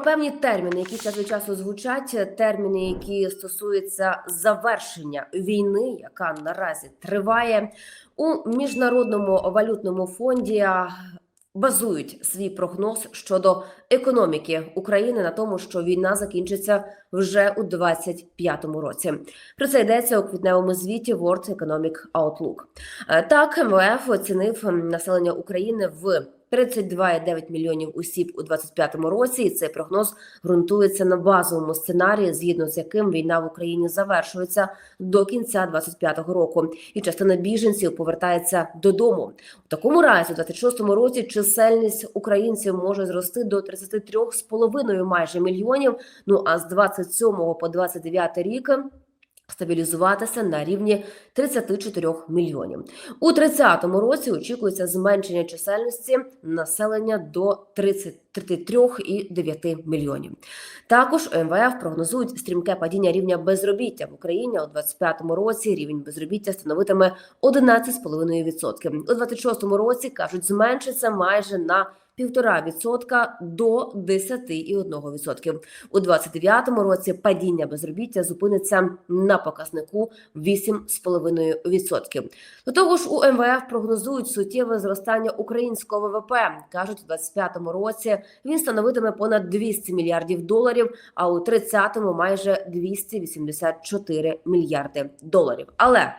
певні терміни, які час від часу звучать, терміни, які стосуються завершення війни, яка наразі триває у міжнародному валютному фонді. Базують свій прогноз щодо економіки України на тому, що війна закінчиться вже у 25-му році. Про це йдеться у квітневому звіті World Economic Outlook. Е, Так, МВФ оцінив населення України в 32,9 мільйонів осіб у 25-му році. І цей прогноз ґрунтується на базовому сценарії, згідно з яким війна в Україні завершується до кінця 25-го року, і частина біженців повертається додому. У такому разі, у 26-му році, чисельність українців може зрости до 33,5 майже мільйонів. Ну а з 27 по 29 рік стабілізуватися на рівні 34 мільйонів. У 30-му році очікується зменшення чисельності населення до 33,9 мільйонів. Також МВФ прогнозують стрімке падіння рівня безробіття в Україні у 25-му році. Рівень безробіття становитиме 11,5%. У 26-му році кажуть, зменшиться майже на 1,5% до 10,1%. У 29-му році падіння безробіття зупиниться на показнику 8,5%. До того ж, у МВФ прогнозують суттєве зростання українського ВВП. кажуть, у 25-му році він становитиме понад 200 мільярдів доларів, а у 30-му майже 284 мільярди доларів. Але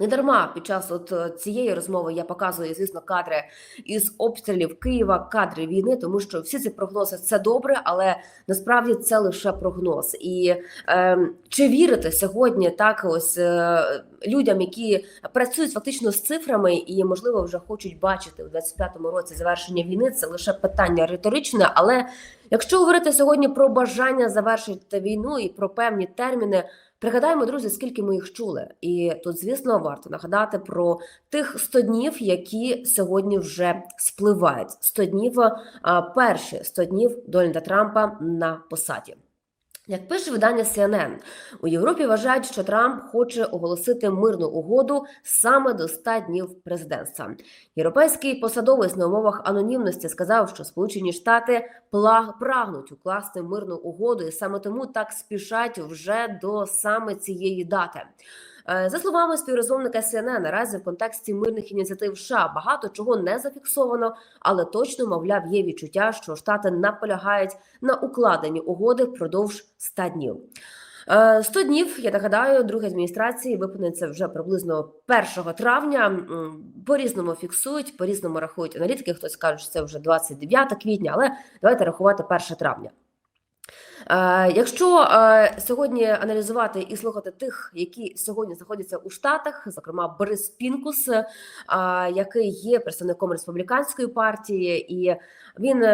не дарма під час от е, цієї розмови я показую, звісно, кадри із обстрілів Києва, кадри війни, тому що всі ці прогнози це добре, але насправді це лише прогноз. І е, чи вірити сьогодні так, ось е, людям, які працюють фактично з цифрами і можливо вже хочуть бачити у 25-му році завершення війни? Це лише питання риторичне, але якщо говорити сьогодні про бажання завершити війну і про певні терміни. Пригадаємо, друзі, скільки ми їх чули, і тут, звісно, варто нагадати про тих 100 днів, які сьогодні вже спливають. 100 днів перші 100 днів Дональда Трампа на посаді. Як пише видання CNN, у Європі вважають, що Трамп хоче оголосити мирну угоду саме до 100 днів президентства. Європейський посадовець на умовах анонімності сказав, що Сполучені Штати прагнуть укласти мирну угоду, і саме тому так спішать вже до саме цієї дати. Е, За словами співрозмовника CNN, наразі в контексті мирних ініціатив США багато чого не зафіксовано, але точно, мовляв, є відчуття, що штати наполягають на укладенні угоди впродовж 100 днів. Е, 100 днів, я нагадаю, друга адміністрації виповниться вже приблизно 1 травня. По-різному фіксують, по-різному рахують аналітики. Хтось каже, що це вже 29 квітня, але давайте рахувати 1 травня. Е, Якщо е, сьогодні аналізувати і слухати тих, які сьогодні знаходяться у Штатах, зокрема Борис Пінкус, е, який є представником республіканської партії, і він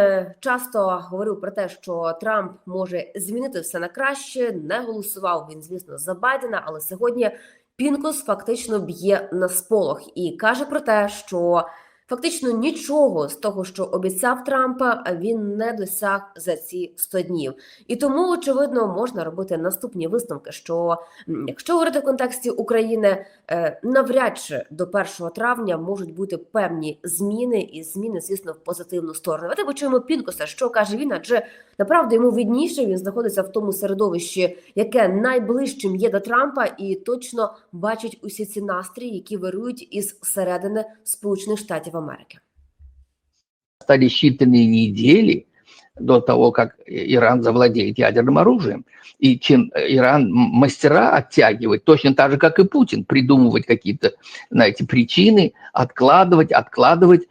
часто говорив про те, що Трамп може змінити все на краще. Не голосував він, звісно, за Байдена, але сьогодні Пінкус фактично б'є на сполох і каже про те, що Фактично нічого з того, що обіцяв Трампа, він не досяг за ці 100 днів. І тому, очевидно, можна робити наступні висновки: що якщо говорити в контексті України, е, навряд чи до 1 травня можуть бути певні зміни, і зміни, звісно, в позитивну сторону. Давайте почуємо Пінкоса, що каже він, адже направду йому видніше він знаходиться в тому середовищі, яке найближчим є до Трампа, і точно бачить усі ці настрої, які вирують із середини Сполучених Штатів Америки. остались считанные недели до того, как Иран завладеет ядерным оружием. И чем Иран м- мастера оттягивать, точно так же, как и Путин, придумывать какие-то, знаете, причины, откладывать, откладывать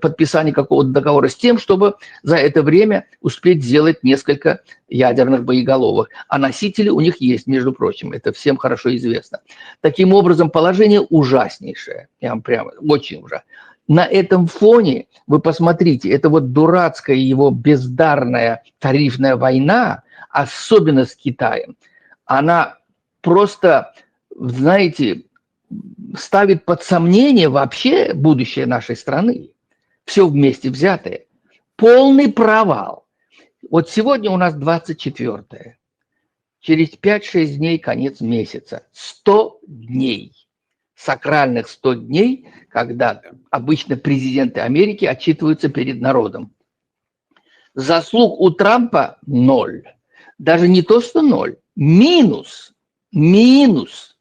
подписание какого-то договора с тем, чтобы за это время успеть сделать несколько ядерных боеголовок. А носители у них есть, между прочим, это всем хорошо известно. Таким образом, положение ужаснейшее, я вам прямо, очень ужасно. На этом фоне вы посмотрите, это вот дурацкая его бездарная тарифная война, особенно с Китаем, она просто, знаете, ставит под сомнение вообще будущее нашей страны. Все вместе взятое. Полный провал. Вот сегодня у нас 24 Через 5-6 дней конец месяца. 100 дней. Сакральных 100 дней, когда обычно президенты Америки отчитываются перед народом. Заслуг у Трампа ноль. Даже не то, что ноль. Минус. Минус.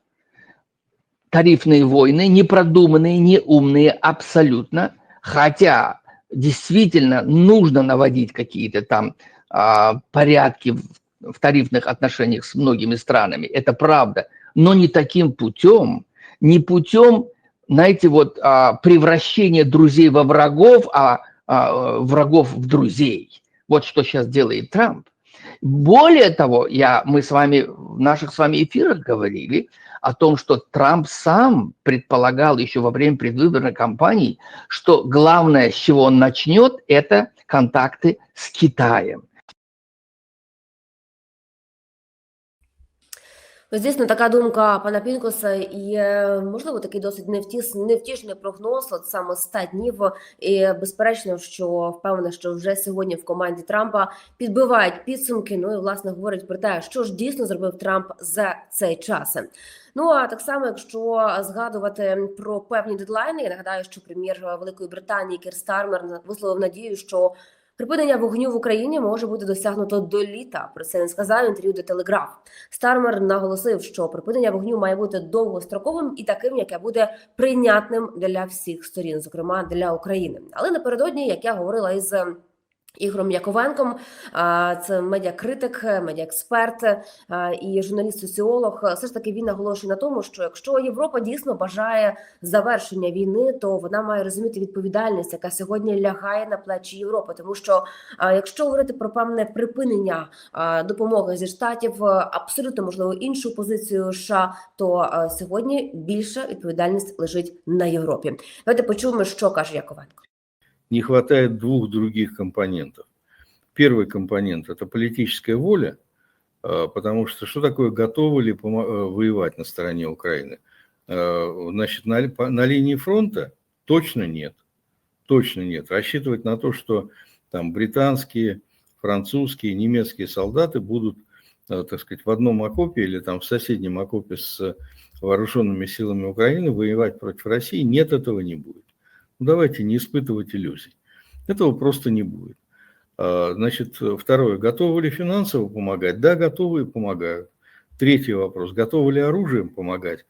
Тарифные войны, непродуманные, неумные абсолютно. Хотя действительно нужно наводить какие-то там а, порядки в, в тарифных отношениях с многими странами. Это правда. Но не таким путем, не путем, знаете, вот а, превращения друзей во врагов, а, а врагов в друзей. Вот что сейчас делает Трамп. Более того, я, мы с вами в наших с вами эфирах говорили о том, что Трамп сам предполагал еще во время предвыборной кампании, что главное, с чего он начнет, это контакты с Китаем. Ось Дійсно, така думка пана Пінкоса є можливо такий досить невтіс, невтішний прогноз, от саме 100 днів. І безперечно, що впевнена, що вже сьогодні в команді Трампа підбивають підсумки. Ну і власне говорять про те, що ж дійсно зробив Трамп за цей час. Ну а так само, якщо згадувати про певні дедлайни, я нагадаю, що прем'єр Великої Британії Кір Стармер висловив надію, що Припинення вогню в Україні може бути досягнуто до літа. Про це він сказав інтерв'ю до Телеграф. Стармер наголосив, що припинення вогню має бути довгостроковим і таким, яке буде прийнятним для всіх сторін, зокрема для України. Але напередодні, як я говорила із Ігорем Яковенком, це медіакритик, медіаексперт і журналіст-соціолог. Все ж таки він наголошує на тому, що якщо Європа дійсно бажає завершення війни, то вона має розуміти відповідальність, яка сьогодні лягає на плечі Європи. Тому що якщо говорити про певне припинення допомоги зі штатів, абсолютно можливо іншу позицію США, то сьогодні більша відповідальність лежить на Європі. Давайте почуємо, що каже Яковенко. Не хватает двух других компонентов. Первый компонент – это политическая воля, а, потому что что такое готовы ли э, воевать на стороне Украины? А, значит, на, на линии фронта точно нет. Точно нет. Рассчитывать на то, что там британские, французские, немецкие солдаты будут, э, так сказать, в одном окопе или там в соседнем окопе с вооруженными силами Украины воевать против России, нет, этого не будет. Ну, давайте не испытывать иллюзий. Этого просто не будет. А, значит, второе. Готовы ли финансово помогать? Да, готовы и помогают. Третий вопрос. Готовы ли оружием помогать?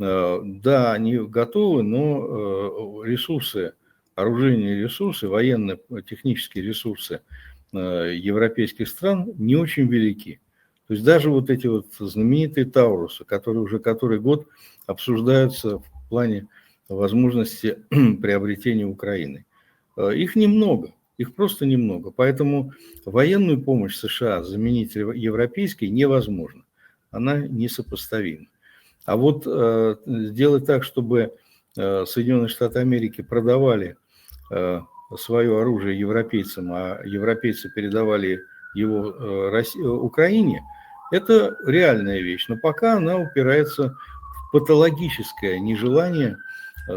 А, да, они готовы, но э, ресурсы, оружейные ресурсы, военно-технические ресурсы э, европейских стран не очень велики. То есть даже вот эти вот знаменитые Таурусы, которые уже который год обсуждаются в плане возможности приобретения Украины. Э, их немного, их просто немного. Поэтому военную помощь США заменить европейской невозможно. Она несопоставима. А вот э, сделать так, чтобы э, Соединенные Штаты Америки продавали э, свое оружие европейцам, а европейцы передавали его э, России, Украине, это реальная вещь. Но пока она упирается в патологическое нежелание Э,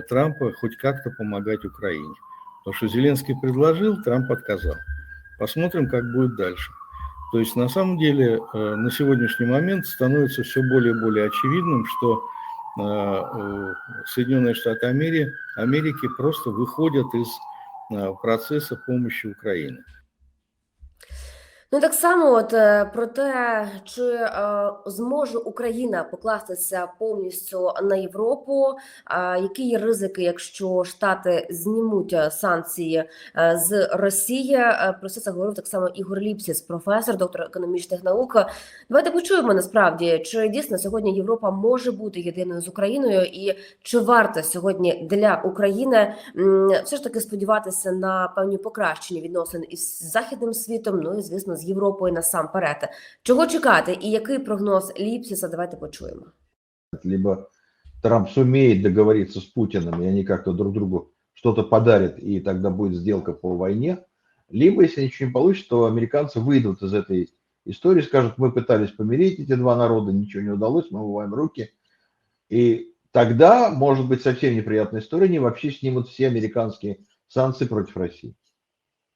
Трампа хоть как-то помогать Украине. Потому что Зеленский предложил, Трамп отказал. Посмотрим, как будет дальше. То есть на самом деле э, на сегодняшний момент становится все более и более очевидным, что э, Соединенные Штаты Америки, Америки просто выходят из процесса помощи Украине. Ну так само, от е, про те, чи е, зможе Україна покластися повністю на Європу, е, які є ризики, якщо Штати знімуть е, санкції е, з Росії? Е, Про це говорив так само Ігор Ліпсіс, професор, доктор економічних наук. Давайте почуємо насправді, чи дійсно сьогодні Європа може бути єдиною з Україною, і чи варто сьогодні для України м, все ж таки сподіватися на певні покращення відносин із західним світом? Ну і звісно з Європою насамперед. Чого чекати і який прогноз Ліпсіса? Давайте почуємо. Либо Трамп сумеет договориться с Путиным, и они как-то друг другу что-то подарят, и тогда будет сделка по войне. Либо, если ничего не получится, то американцы выйдут из этой истории, скажут, мы пытались помирить эти два народа, ничего не удалось, мы умываем руки. И тогда, может быть, совсем неприятная история, они вообще снимут все американские санкции против России.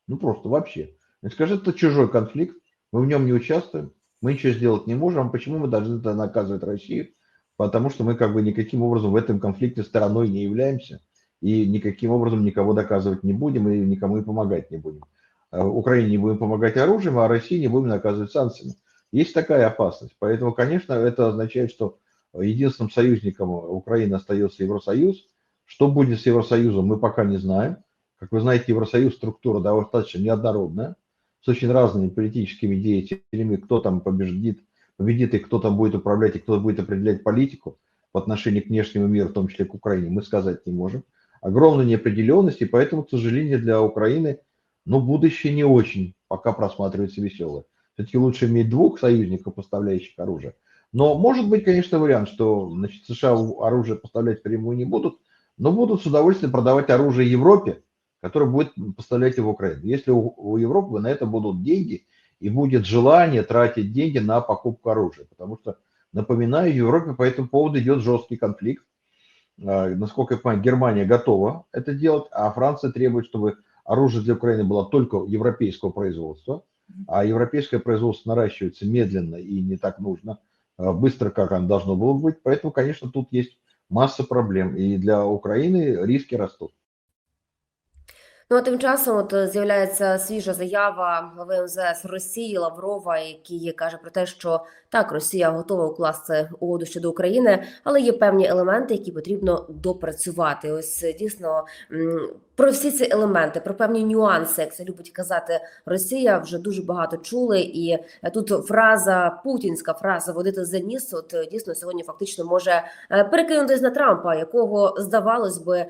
Ну, просто вообще. Скажет, это чужой конфликт, мы в нем не участвуем, мы ничего сделать не можем. А почему мы должны тогда наказывать Россию? Потому что мы как бы никаким образом в этом конфликте стороной не являемся и никаким образом никого доказывать не будем и никому и помогать не будем. э, Украине не будем помогать оружием, а России не будем наказывать санкциями. Есть такая опасность. Поэтому, конечно, это означает, что единственным союзником Украины остается Евросоюз. Что будет с Евросоюзом, мы пока не знаем. Как вы знаете, Евросоюз структура достаточно неоднородная, с очень разными политическими деятелями, кто там победит, победит и кто там будет управлять, и кто будет определять политику в отношении к внешнему миру, в том числе к Украине, мы сказать не можем. Огромная неопределенность, и поэтому, к сожалению, для Украины, ну, будущее не очень пока просматривается веселое. Все-таки лучше иметь двух союзников, поставляющих оружие. Но может быть, конечно, вариант, что значит, США оружие поставлять прямую не будут, но будут с удовольствием продавать оружие Европе, которое будет поставлять его Украину. Если у, у Европы на это будут деньги и будет желание тратить деньги на покупку оружия. Потому что, напоминаю, в Европе по этому поводу идет жесткий конфликт. А, Насколько я понимаю, Германия готова это делать, а Франция требует, чтобы оружие для Украины было только европейского производства. А европейское производство наращивается медленно и не так нужно, а, быстро, как оно должно было быть. Поэтому, конечно, тут есть масса проблем. И для Украины риски растут. Ну а тим часом от з'являється свіжа заява глави МЗС Росії Лаврова, який каже про те, що так Росія готова укласти угоду щодо України, але є певні елементи, які потрібно допрацювати. Ось дійсно про всі ці елементи, про певні нюанси, як це любить казати Росія, вже дуже багато чули. І е, тут фраза путінська фраза водити за ніс. От е, дійсно сьогодні фактично може е, перекинутись на Трампа, якого здавалось би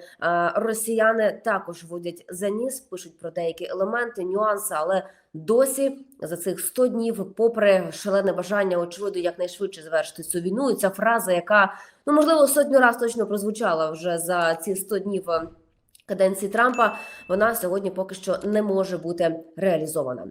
росіяни також водять за ніс, пишуть про деякі елементи, нюанси, але досі за цих 100 днів, попри шалене бажання, очевидно, якнайшвидше завершити цю війну, і ця фраза, яка ну можливо сотню раз точно прозвучала вже за ці 100 днів. е, Каденції Трампа вона сьогодні поки що не може бути реалізована.